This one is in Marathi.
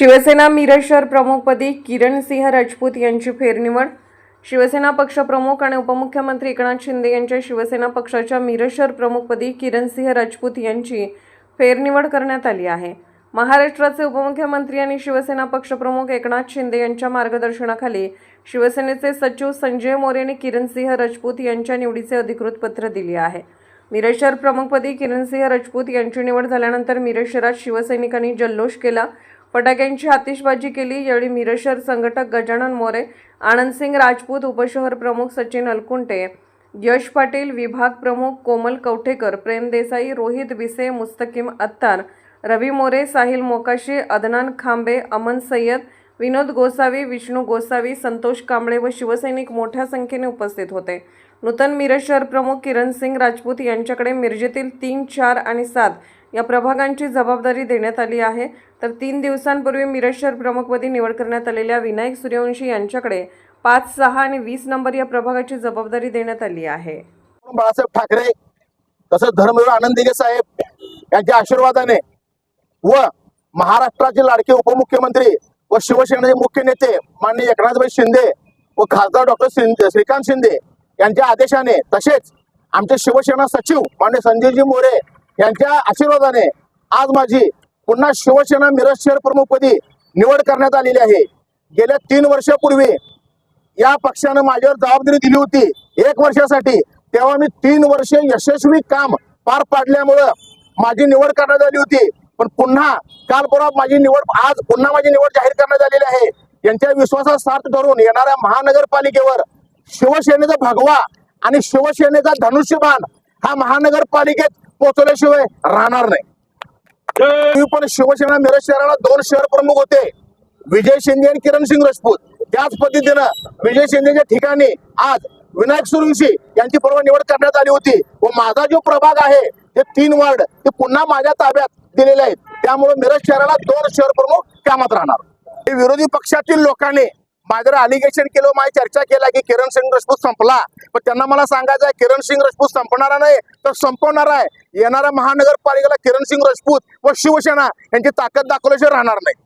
शिवसेना मिरज शहर प्रमुखपदी किरण सिंह राजपूत यांची फेरनिवड. शिवसेना पक्षप्रमुख आणि उपमुख्यमंत्री एकनाथ शिंदे यांच्या शिवसेना पक्षाच्या मिरज शहर प्रमुखपदी किरण सिंह राजपूत यांची फेरनिवड करण्यात आली आहे. महाराष्ट्राचे उपमुख्यमंत्री आणि शिवसेना पक्षप्रमुख एकनाथ शिंदे यांच्या मार्गदर्शनाखाली शिवसेनेचे सचिव संजय मोरे आणि किरणसिंह राजपूत यांच्या निवडीचे अधिकृत पत्र दिले आहे. मिरज शहर प्रमुखपदी किरणसिंह राजपूत यांची निवड झाल्यानंतर मिरज शहरात शिवसैनिकांनी जल्लोष केला. फटाक्यांची आतिषबाजी केली यावेळी मिरशर संघटक गजानन मोरे आनंदसिंग राजपूत उपशहर प्रमुख सचिन अलकुंटे यश पाटील विभाग प्रमुख कोमल कवठेकर प्रेम देसाई रोहित बिसे मुस्तकीम अत्तार रवी मोरे साहिल मोकाशी अदनान खांबे अमन सय्यद विनोद गोसावी विष्णू गोसावी संतोष कांबळे व शिवसैनिक मोठ्या संख्येने उपस्थित होते. नूतन मिरज शहर प्रमुख किरण सिंग राजपूत यांच्याकडे मिरजेतील तीन चार आणि सात या प्रभागांची जबाबदारी देण्यात आली आहे. तर तीन दिवसांपूर्वी मिरज शहर प्रमुखपदी निवड करण्यात आलेल्या विनायक सूर्यवंशी यांच्याकडे पाच सहा आणि वीस नंबर या प्रभागाची जबाबदारी देण्यात आली आहे. बाळासाहेब ठाकरे तसंच धर्मवीर आनंद साहेब यांच्या आशीर्वादाने व महाराष्ट्राचे लाडके उपमुख्यमंत्री व शिवसेनेचे मुख्य नेते माननीय एकनाथभाई शिंदे व खासदार डॉक्टर श्रीकांत शिंदे यांच्या आदेशाने तसेच आमचे शिवसेना सचिव माननीय संजयजी मोरे यांच्या आशीर्वादाने आज माझी पुन्हा शिवसेना मिरज शहर प्रमुखपदी निवड करण्यात आलेली आहे. गेल्या तीन वर्षापूर्वी या पक्षानं माझ्यावर जबाबदारी दिली होती. एक वर्षासाठी. तेव्हा मी तीन वर्ष यशस्वी काम पार पाडल्यामुळं माझी निवड करण्यात आली होती. पण पुन्हा काल परवा माझी निवड आज पुन्हा माझी निवड जाहीर करण्यात आलेली आहे. यांच्या विश्वासात सार्थ धरून येणाऱ्या महानगरपालिकेवर शिवसेनेचा भगवा आणि शिवसेनेचा धनुष्यबाण हा महानगरपालिकेत पोहोचवल्याशिवाय राहणार नाही. पण शिवसेना मिरज शहराला दोन शहर प्रमुख होते. विजय शिंदे आणि किरण सिंग राजपूत. त्याच पद्धतीनं विजय शिंदेच्या ठिकाणी आज विनायक सुरवंशी यांची पर्व निवड करण्यात आली होती. व माझा जो प्रभाग आहे ते तीन वार्ड ते पुन्हा माझ्या ताब्यात दिलेले आहेत. त्यामुळे मिरज शहराला दोन शहर प्रमुख कामात राहणार. हे विरोधी पक्षातील लोकांनी माझ्यावर अलिगेशन केलं माझी चर्चा केला की किरण सिंग राजपूत संपला. पण त्यांना मला सांगायचं आहे किरण सिंग राजपूत संपणारा नाही तर संपवणार आहे. येणाऱ्या महानगरपालिकेला किरण सिंग राजपूत व शिवसेना यांची ताकद दाखवल्याशिवाय राहणार नाही.